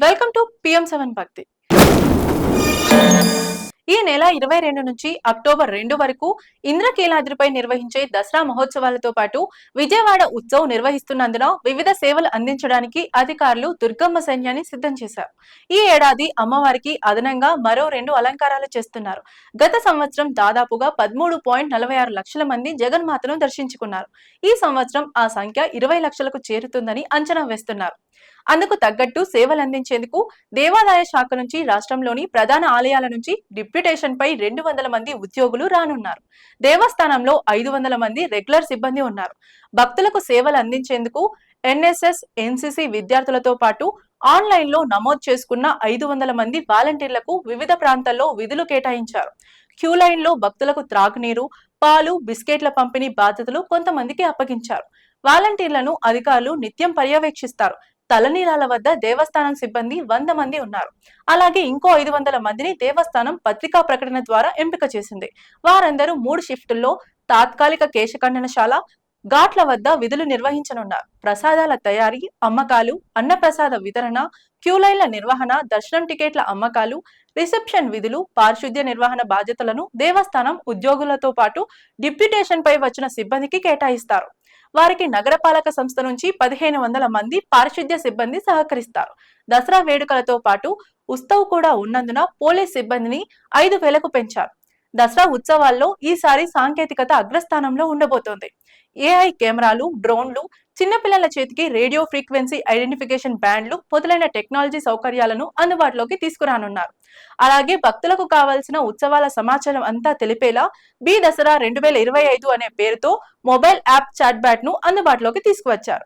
Welcome to PM seven భక్తి ఈ నెల ఇరవై రెండు నుంచి అక్టోబర్ రెండు వరకు ఇంద్రకీలాద్రిపై నిర్వహించే దసరా మహోత్సవాలతో పాటు విజయవాడ ఉత్సవ్ నిర్వహిస్తున్నందున వివిధ సేవలు అందించడానికి అధికారులు దుర్గమ్మ సైన్యాన్ని సిద్ధం చేశారు. ఈ ఏడాది అమ్మవారికి అదనంగా మరో రెండు అలంకారాలు చేస్తున్నారు. గత సంవత్సరం దాదాపుగా పదమూడు పాయింట్ నలభై ఆరు లక్షల మంది జగన్మాతను దర్శించుకున్నారు. ఈ సంవత్సరం ఆ సంఖ్య ఇరవై లక్షలకు చేరుతుందని అంచనా వేస్తున్నారు. అందుకు తగ్గట్టు సేవలందించేందుకు దేవాదాయ శాఖ నుంచి రాష్ట్రంలోని ప్రధాన ఆలయాల నుంచి డిప్యూటేషన్ పై రెండు వందల మంది ఉద్యోగులు రానున్నారు. దేవస్థానంలో ఐదు వందల మంది రెగ్యులర్ సిబ్బంది ఉన్నారు. భక్తులకు సేవలు అందించేందుకు ఎన్ఎస్ఎస్ ఎన్సిసి విద్యార్థులతో పాటు ఆన్లైన్లో నమోదు చేసుకున్న ఐదు వందల మంది వాలంటీర్లకు వివిధ ప్రాంతాల్లో విధులు కేటాయించారు. క్యూ లైన్లో భక్తులకు త్రాగునీరు పాలు బిస్కెట్ల పంపిణీ బాధ్యతలు కొంతమందికి అప్పగించారు. వాలంటీర్లను అధికారులు నిత్యం పర్యవేక్షిస్తారు. తలనీలాల వద్ద దేవస్థానం సిబ్బంది వంద మంది ఉన్నారు. అలాగే ఇంకో ఐదు వందల మందిని దేవస్థానం పత్రికా ప్రకటన ద్వారా ఎంపిక చేసింది. వారందరూ మూడు షిఫ్టుల్లో తాత్కాలిక కేశఖండనశాల ఘాట్ల వద్ద విధులు నిర్వహించనున్నారు. ప్రసాదాల తయారీ అమ్మకాలు అన్నప్రసాద వితరణ క్యూలైన్ల నిర్వహణ దర్శనం టికెట్ల అమ్మకాలు రిసెప్షన్ విధులు పారిశుద్ధ్య నిర్వహణ బాధ్యతలను దేవస్థానం ఉద్యోగులతో పాటు డిప్యూటేషన్ పై వచ్చిన సిబ్బందికి కేటాయిస్తారు. వారికి నగరపాలక సంస్థ నుంచి పదిహేను వందల మంది పారిశుద్ధ్య సిబ్బంది సహకరిస్తారు. దసరా వేడుకలతో పాటు ఉత్సవ్ కూడా ఉన్నందున పోలీస్ సిబ్బందిని ఐదు వేలకు పెంచారు. దసరా ఉత్సవాల్లో ఈసారి సాంకేతికత అగ్రస్థానంలో ఉండబోతోంది. ఏఐ కెమెరాలు డ్రోన్లు చిన్నపిల్లల చేతికి రేడియో ఫ్రీక్వెన్సీ ఐడెంటిఫికేషన్ బ్యాండ్లు మొదలైన టెక్నాలజీ సౌకర్యాలను అందుబాటులోకి తీసుకురానున్నారు. అలాగే భక్తులకు కావాల్సిన ఉత్సవాల సమాచారం అంతా తెలిపేలా బి దసరా రెండు వేల ఇరవై ఐదు అనే పేరుతో మొబైల్ యాప్ చాట్ బ్యాట్ను అందుబాటులోకి తీసుకువచ్చారు.